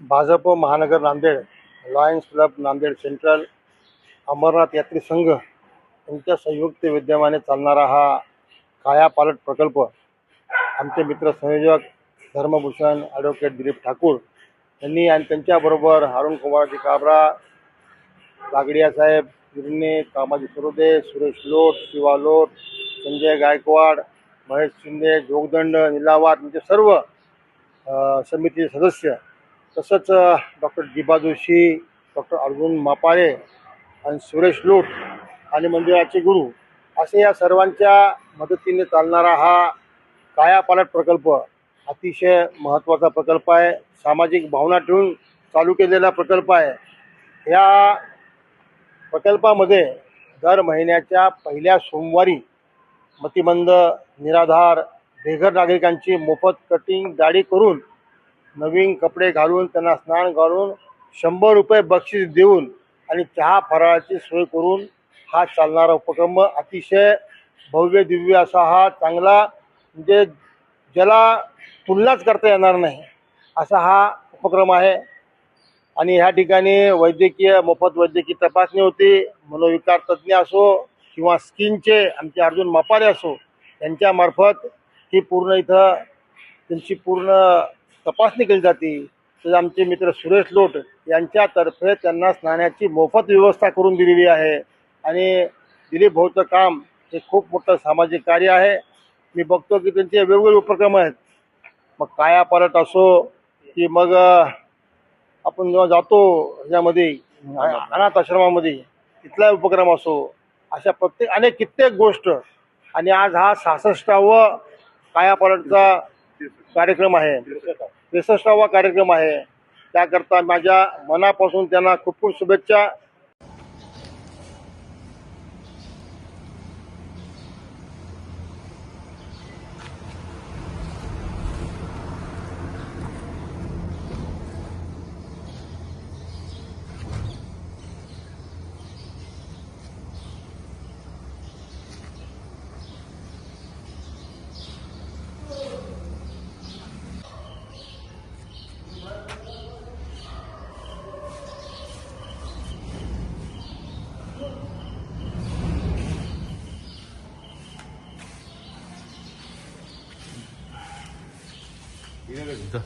भाजप महानगर Nanded lions club Nanded central Amarnath यात्री संघ यांच्या संयुक्त विद्यमाने चालणारा हा कायापालट प्रकल्प. आमचे मित्र संयोजक धर्मभूषण ॲडव्होकेट दिलीप ठाकूर यांनी आणि त्यांच्याबरोबर अरुण कुमारजी काबरा लागडिया साहेब गिरणे कामाजी सरोदे सुरेश लोट शिवा लोट संजय गायकवाड महेश शिंदे जोगदंड निलावात म्हणजे सर्व समितीचे सदस्य तसंच डॉक्टर दिबा जोशी डॉक्टर अर्जुन मापाळे आणि सुरेश लोट आणि मंदिराचे गुरु असे या सर्वांच्या मदतीने चालणारा हा कायापालट प्रकल्प अतिशय महत्त्वाचा प्रकल्प आहे. सामाजिक भावना ठेवून चालू केलेला प्रकल्प आहे. या प्रकल्पामध्ये दर महिन्याच्या पहिल्या सोमवारी मतिमंद निराधार बेघर नागरिकांची मोफत कटिंग दाढी करून नवीन कपडे घालून त्यांना स्नान घालून शंभर रुपये बक्षीस देऊन आणि चहा फराळाची सोय करून हा चालणारा उपक्रम. अतिशय भव्य दिव्य असा हा चांगला म्हणजे ज्याला तुलनाच करता येणार नाही असा हा उपक्रम आहे. आणि ह्या ठिकाणी वैद्यकीय मोफत वैद्यकीय तपासणी होती. मनोविकार तज्ज्ञ असो किंवा स्किनचे आमचे अर्जुन मापारे असो यांच्यामार्फत ही पूर्ण इथं त्यांची पूर्ण तपासणी केली जाते. तर आमचे मित्र सुरेश लोट यांच्यातर्फे त्यांना स्नानाची मोफत व्यवस्था करून दिलेली आहे. आणि दिलीप भाऊचं काम हे खूप मोठं सामाजिक कार्य आहे. मी बघतो की त्यांचे वेगवेगळे उपक्रम आहेत. मग कायापालट असो की मग आपण जेव्हा जातो ह्यामध्ये अनाथ आश्रमामध्ये तिथला उपक्रम असो. अशा प्रत्येक अनेक कित्येक गोष्ट. आणि आज हा सहासष्टावं कायापालटचा कार्यक्रम आहे. त्रेसष्टावा कार्यक्रम आहे. त्याकरता माझ्या मनापासून त्यांना खूप खूप शुभेच्छा. 이래라 진짜.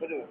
بدو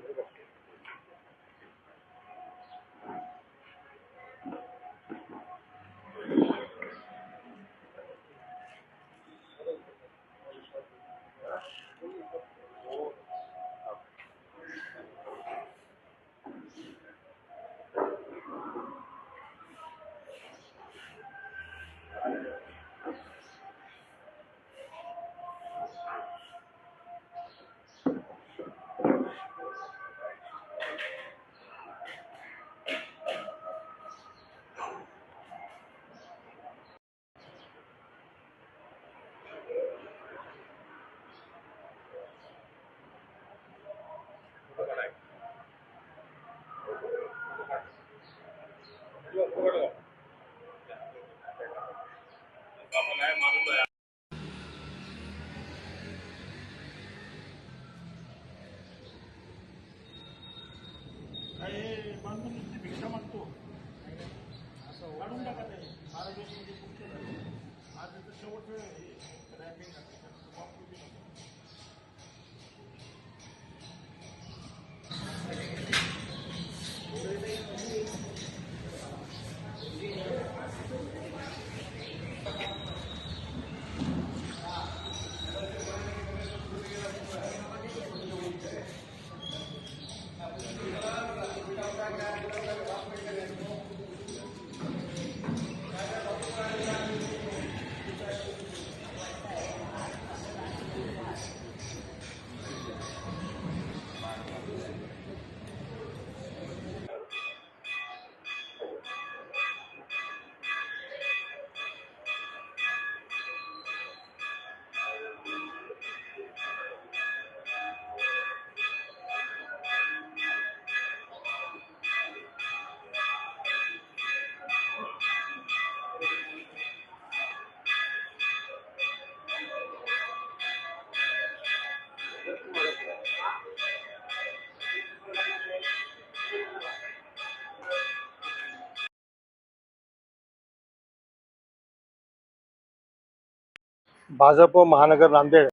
काय मी नुसती भिक्षा मागतो. असं काढून टाका ते. बारा दिवस म्हणजे आज शेवट वेळ भाजप महानगर नांदेड.